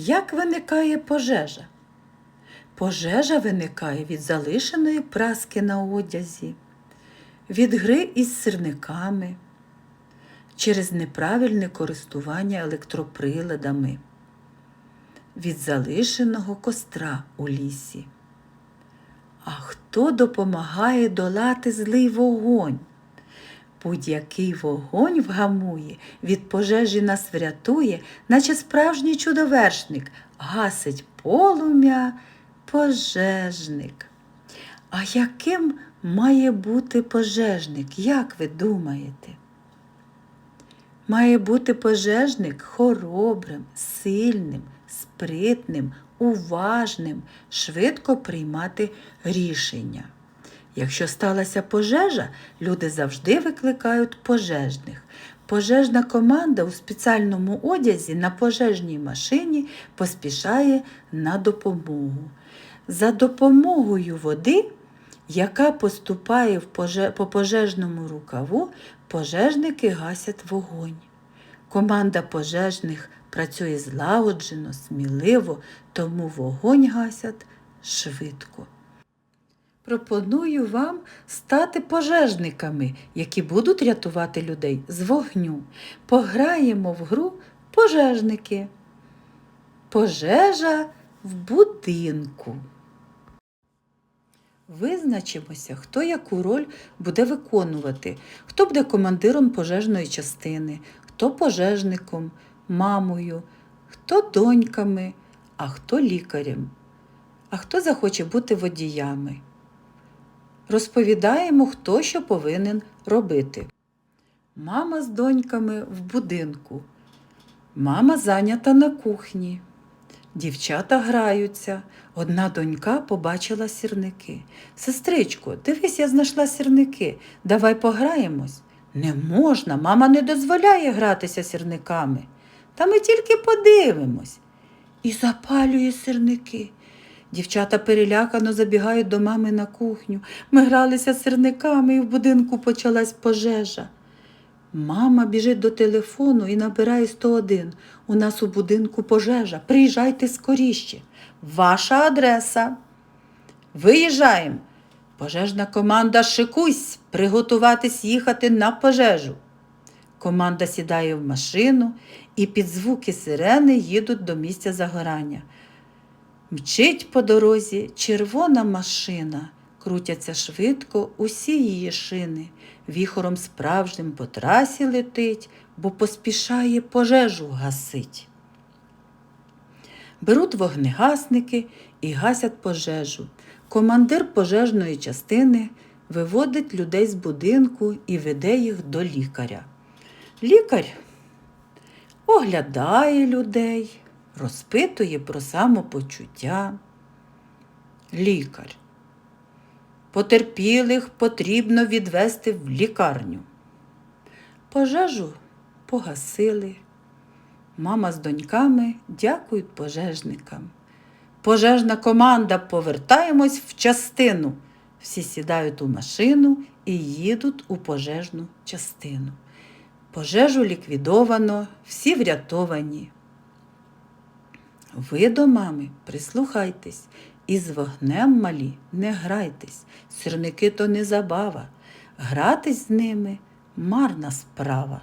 Як виникає пожежа? Пожежа виникає від залишеної праски на одязі, від гри із сирниками, через неправильне користування електроприладами, від залишеного костра у лісі. А хто допомагає долати злий вогонь? Будь-який вогонь вгамує, від пожежі нас врятує, наче справжній чудовершник, гасить полум'я пожежник. А яким має бути пожежник, як ви думаєте? Має бути пожежник хоробрим, сильним, спритним, уважним, швидко приймати рішення. Якщо сталася пожежа, люди завжди викликають пожежних. Пожежна команда у спеціальному одязі на пожежній машині поспішає на допомогу. За допомогою води, яка поступає в поже- по пожежному рукаву, пожежники гасять вогонь. Команда пожежних працює злагоджено, сміливо, тому вогонь гасять швидко. Пропоную вам стати пожежниками, які будуть рятувати людей з вогню. Пограємо в гру пожежники. Пожежа в будинку. Визначимося, хто яку роль буде виконувати, хто буде командиром пожежної частини, хто пожежником, мамою, хто доньками, а хто лікарем, а хто захоче бути водіями. Розповідаємо, хто що повинен робити. Мама з доньками в будинку. Мама зайнята на кухні. Дівчата граються. Одна донька побачила сірники. Сестричко, дивись, я знайшла сірники. Давай пограємось. Не можна, мама не дозволяє гратися сірниками. Та ми тільки подивимось. І запалює сірники. Дівчата перелякано забігають до мами на кухню. Ми гралися сирниками, і в будинку почалась пожежа. Мама біжить до телефону і набирає 101. У нас у будинку пожежа. Приїжджайте скоріще. Ваша адреса. Виїжджаємо. Пожежна команда шикуйсь, приготуватись їхати на пожежу. Команда сідає в машину і під звуки сирени їдуть до місця загорання. Мчить по дорозі червона машина, крутяться швидко усі її шини, віхором справжнім по трасі летить, бо поспішає пожежу гасить. Беруть вогнегасники і гасять пожежу. Командир пожежної частини виводить людей з будинку і веде їх до лікаря. Лікар оглядає людей, розпитує про самопочуття. Лікар. Потерпілих потрібно відвести в лікарню. Пожежу погасили. Мама з доньками дякують пожежникам. Пожежна команда повертаємось в частину. Всі сідають у машину і їдуть у пожежну частину. Пожежу ліквідовано, всі врятовані. Ви до мами прислухайтесь, і з вогнем малі не грайтесь, сірники то не забава, гратись з ними марна справа.